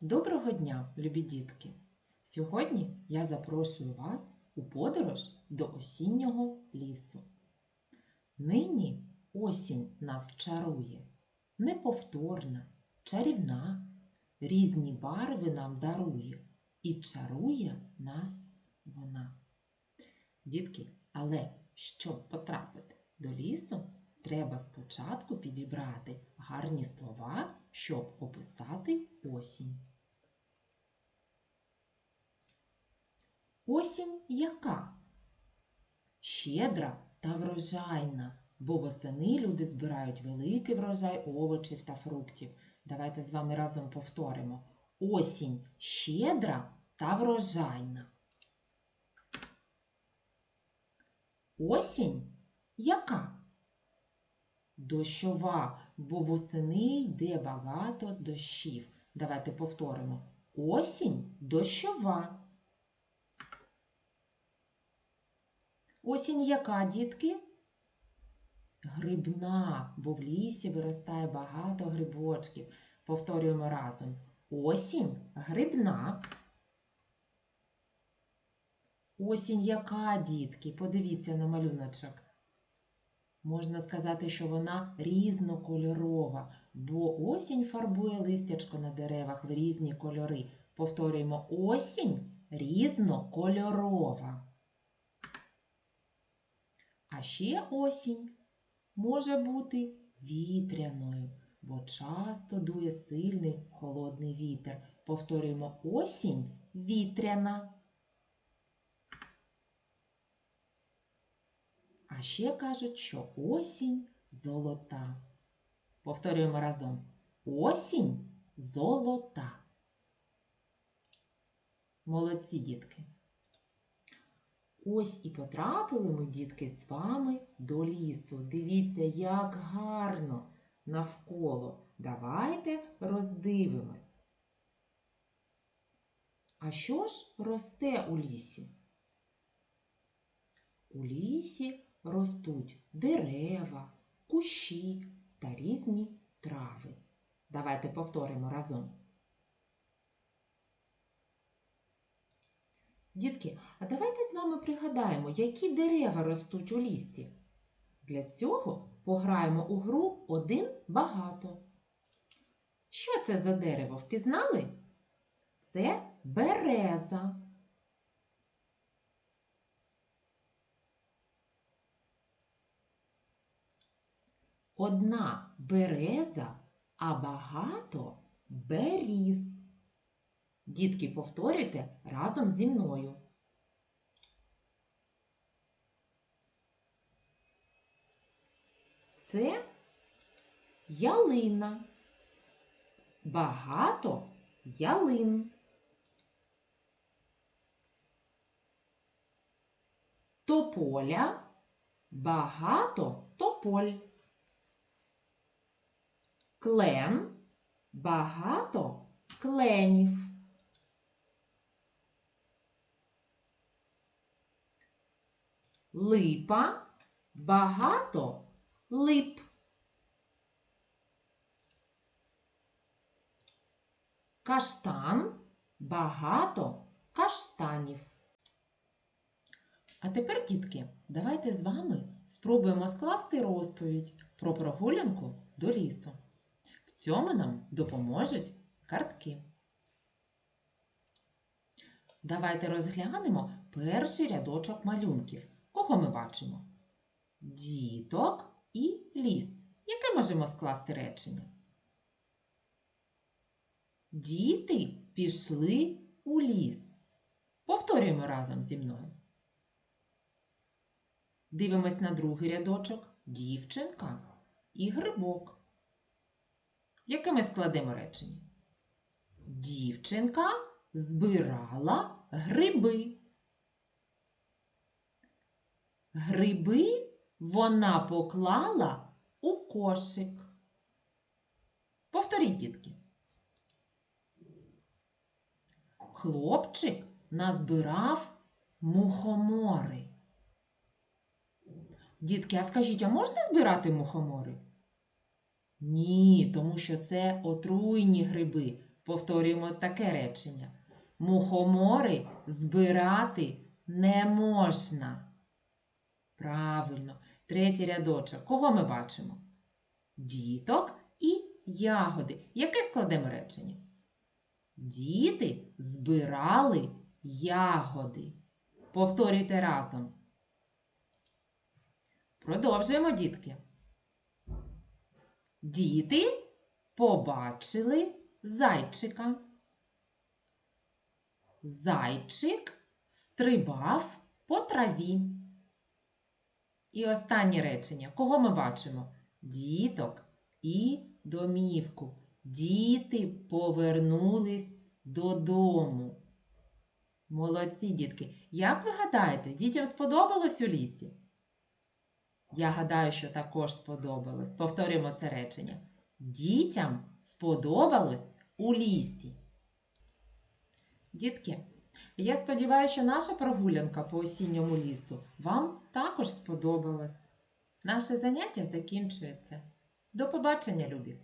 Доброго дня, любі дітки! Сьогодні я запрошую вас у подорож до осіннього лісу. Нині осінь нас чарує, неповторна, чарівна, різні барви нам дарує і чарує нас вона. Дітки, але щоб потрапити до лісу, треба спочатку підібрати гарні слова, щоб описати осінь. Осінь яка? Щедра та врожайна, бо восени люди збирають великий врожай овочів та фруктів. Давайте з вами разом повторимо. Осінь щедра та врожайна. Осінь яка? Дощова, бо восени йде багато дощів. Давайте повторимо. Осінь дощова. Осінь яка, дітки? Грибна, бо в лісі виростає багато грибочків. Повторюємо разом. Осінь грибна. Осінь яка, дітки? Подивіться на малюночок. Можна сказати, що вона різнокольорова, бо осінь фарбує листячко на деревах в різні кольори. Повторюємо осінь різнокольорова. А ще осінь може бути вітряною, бо часто дує сильний холодний вітер. Повторюємо осінь вітряна. А ще кажуть, що осінь золота. Повторюємо разом. Осінь золота. Молодці дітки. Ось і потрапили ми, дітки, з вами до лісу. Дивіться, як гарно навколо. Давайте роздивимось. А що ж росте у лісі? У лісі ростуть дерева, кущі та різні трави. Давайте повторимо разом. Дітки, а давайте з вами пригадаємо, які дерева ростуть у лісі. Для цього пограємо у гру один багато. Що це за дерево? Впізнали? Це береза. Одна береза, а багато беріз. Дітки, повторюйте разом зі мною. Це ялина. Багато ялин. Тополя. Багато тополь. Клен. Багато кленів. Липа багато лип. Каштан багато каштанів. А тепер, дітки, давайте з вами спробуємо скласти розповідь про прогулянку до лісу. Цьому нам допоможуть картки. Давайте розглянемо перший рядочок малюнків. Кого ми бачимо? Діток і ліс. Яке можемо скласти речення? Діти пішли у ліс. Повторюємо разом зі мною. Дивимось на другий рядочок. Дівчинка і грибок. Яке ми складемо речення? Дівчинка збирала гриби. Гриби вона поклала у кошик. Повторіть, дітки. Хлопчик назбирав мухомори. Дітки, а скажіть, а можна збирати мухомори? Ні, тому що це отруйні гриби. Повторюємо таке речення. Мухомори збирати не можна. Правильно. Третій рядочок. Кого ми бачимо? Діток і ягоди. Яке складемо речення? Діти збирали ягоди. Повторюйте разом. Продовжуємо, дітки. Діти побачили зайчика. Зайчик стрибав по траві. І останнє речення. Кого ми бачимо? Діток і домівку. Діти повернулись додому. Молодці, дітки. Як ви гадаєте, дітям сподобалось у лісі? Я гадаю, що також сподобалось. Повторюємо це речення. Дітям сподобалось у лісі. Дітки, я сподіваюся, що наша прогулянка по осінньому лісу вам також сподобалась. Наше заняття закінчується. До побачення, любі!